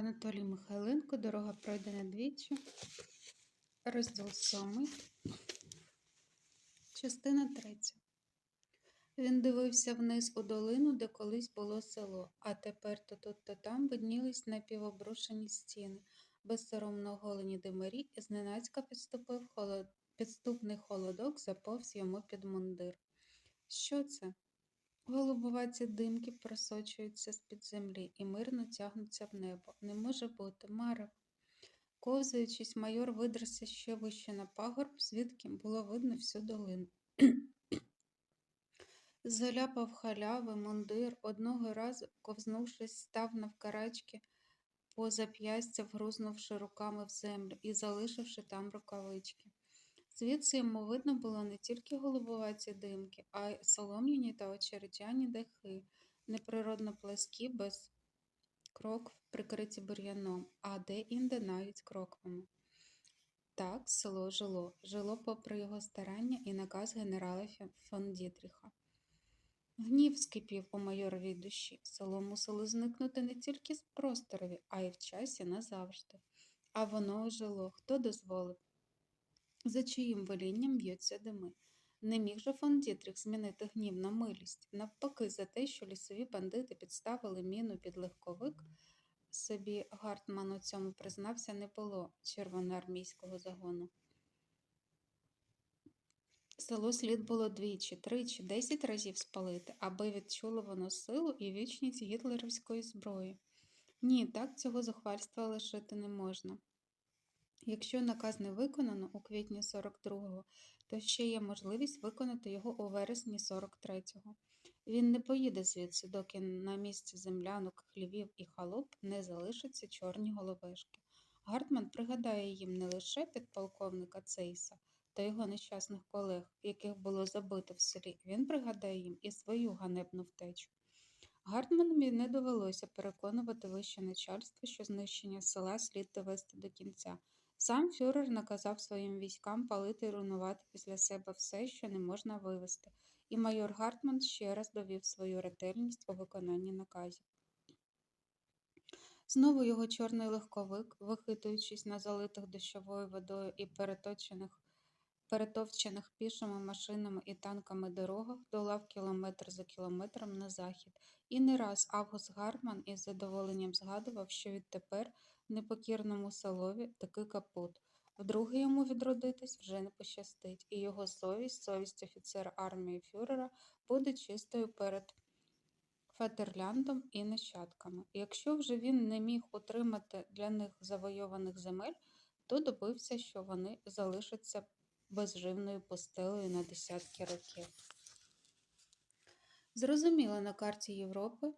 Анатолій Михайленко, дорога пройдена двічі, розділ сьомий, частина третя. Він дивився вниз у долину, де колись було село, а тепер то тут, то там виднілись напівобрушені стіни, безсоромно оголені димарі, і зненацька підступив холод... підступний холодок, заповз йому під мундир. Що це? Голубуваті димки просочуються з-під землі і мирно тягнуться в небо. Не може бути, Марев. Ковзаючись, майор видерся ще вище на пагорб, звідки було видно всю долину. Заляпав халяви, мундир, одного разу, ковзнувшись, став навкарачки по зап'ястя, вгрузнувши руками в землю і залишивши там рукавички. Звідси йому видно було не тільки голубуваті димки, а й солом'яні та очеретяні дахи, неприродно пласкі, без крокв, прикриті бур'яном, а де-інде навіть кроквами. Так село жило, жило попри його старання і наказ генерала фон Дітріха. Гнів скипів у майоровій душі. Село мусило зникнути не тільки з просторові, а й в часі назавжди. А воно ожило. Хто дозволив? За чиїм волінням б'ються дими. Не міг же фон Дітріх змінити гнів на милість. Навпаки, за те, що лісові бандити підставили міну під легковик, собі Гартман у цьому признався не було червоноармійського загону. Село слід було двічі, тричі, десять разів спалити, аби відчуло воно силу і вічність гітлерівської зброї. Ні, так цього зухвальства лишити не можна. Якщо наказ не виконано у квітні 42-го, то ще є можливість виконати його у вересні 43-го. Він не поїде звідси, доки на місці землянок, хлівів і халуп не залишаться чорні головешки. Гартман пригадає їм не лише підполковника Цейса та його нещасних колег, яких було забито в селі, він пригадає їм і свою ганебну втечу. Гартманові не довелося переконувати вище начальство, що знищення села слід довести до кінця. Сам фюрер наказав своїм військам палити і руйнувати після себе все, що не можна вивести, і майор Гартман ще раз довів свою ретельність у виконанні наказів. Знову його чорний легковик, вихитуючись на залитих дощовою водою і переточених, перетовчених пішими машинами і танками дорогах, долав кілометр за кілометром на захід. І не раз Август Гартман із задоволенням згадував, що відтепер непокірному селові таки капут. Вдруге йому відродитись вже не пощастить, і його совість, совість офіцера армії фюрера, буде чистою перед Фатерляндом і нащадками. Якщо вже він не міг утримати для них завойованих земель, то добився, що вони залишаться безживною постелею на десятки років. Зрозуміло, на карті Європи,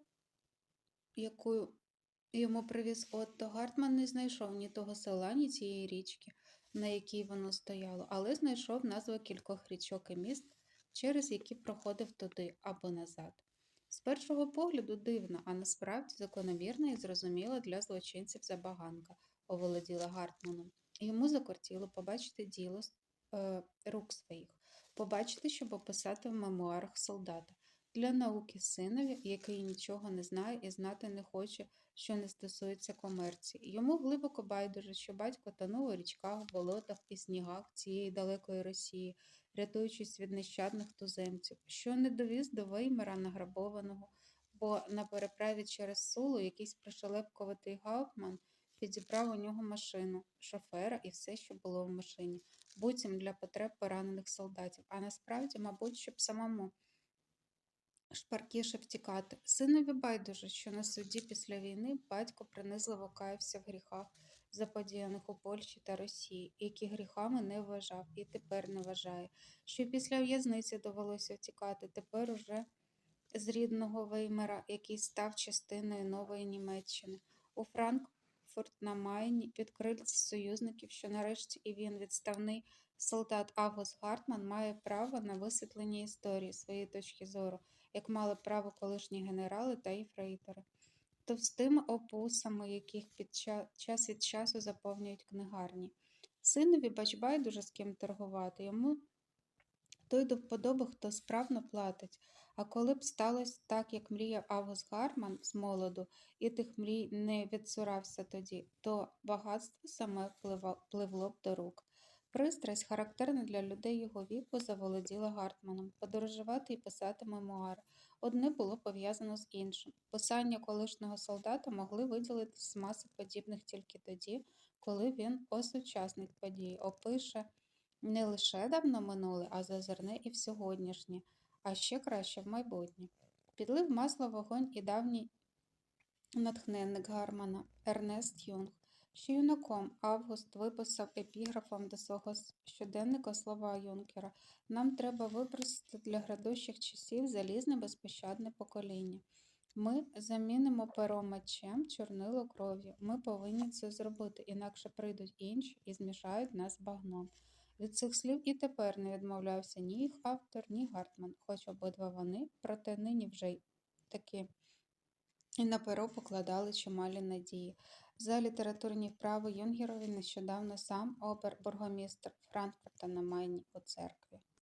яку йому привіз Отто Гартман, не знайшов ні того села, ні цієї річки, на якій воно стояло, але знайшов назви кількох річок і міст, через які проходив туди або назад. З першого погляду дивна, а насправді закономірна і зрозуміла для злочинців забаганка, оволоділа Гартманом. Йому закортіло побачити діло рук своїх, побачити, щоб описати в мемуарах солдата. Для науки синові, який нічого не знає і знати не хоче, що не стосується комерції. Йому глибоко байдуже, що батько тонув у річках, болотах і снігах цієї далекої Росії, рятуючись від нещадних туземців, що не довіз до Веймера награбованого, бо на переправі через Сулу якийсь пришелепкуватий Гауптман підібрав у нього машину, шофера і все, що було в машині, буцім для потреб поранених солдатів, а насправді, мабуть, щоб самому шпаркіше втікати. Синові байдуже, що на суді після війни батько принизливо каявся в гріхах, заподіяних у Польщі та Росії, які гріхами не вважав і тепер не вважає, що після в'язниці довелося втікати тепер уже з рідного Веймера, який став частиною нової Німеччини. У Франкфурт на Майні під крильці союзників, що нарешті і він, відставний солдат Август Гартман, має право на висвітлення історії своєї точки зору, як мали право колишні генерали та єфрейтори, товстими опусами, яких під час від часу заповнюють книгарні. Синові бач байдуже з ким торгувати, йому той до вподоби, хто справно платить, А коли б сталося так, як мріяв Август Гарман з молоду, і тих мрій не відсурався тоді, то багатство саме пливло б до рук. Пристрасть, характерна для людей його віку, заволоділа Гартманом подорожувати і писати мемуари. Одне було пов'язано з іншим. Писання колишнього солдата могли виділити з маси подібних тільки тоді, коли він осучаснить події, опише не лише давно минуле, а зазирне і в сьогоднішнє, а ще краще в майбутнє. Підлив масло вогонь і давній натхненник Гармана Ернест Юнг. Ще юнаком Август виписав епіграфом до свого щоденника слова Юнкера «Нам треба випросити для грядущих часів залізне безпощадне покоління. Ми замінимо перо мечем, чорнило кров'ю. Ми повинні це зробити, інакше прийдуть інші і змішають нас багном». Від цих слів і тепер не відмовлявся ні їх автор, ні Гартман, хоч обидва вони, проте нині вже й таки і на перо покладали чималі надії. За літературні вправи Юнгерові нещодавно сам обер-бургомістр Франкфурта на Майні у церкві.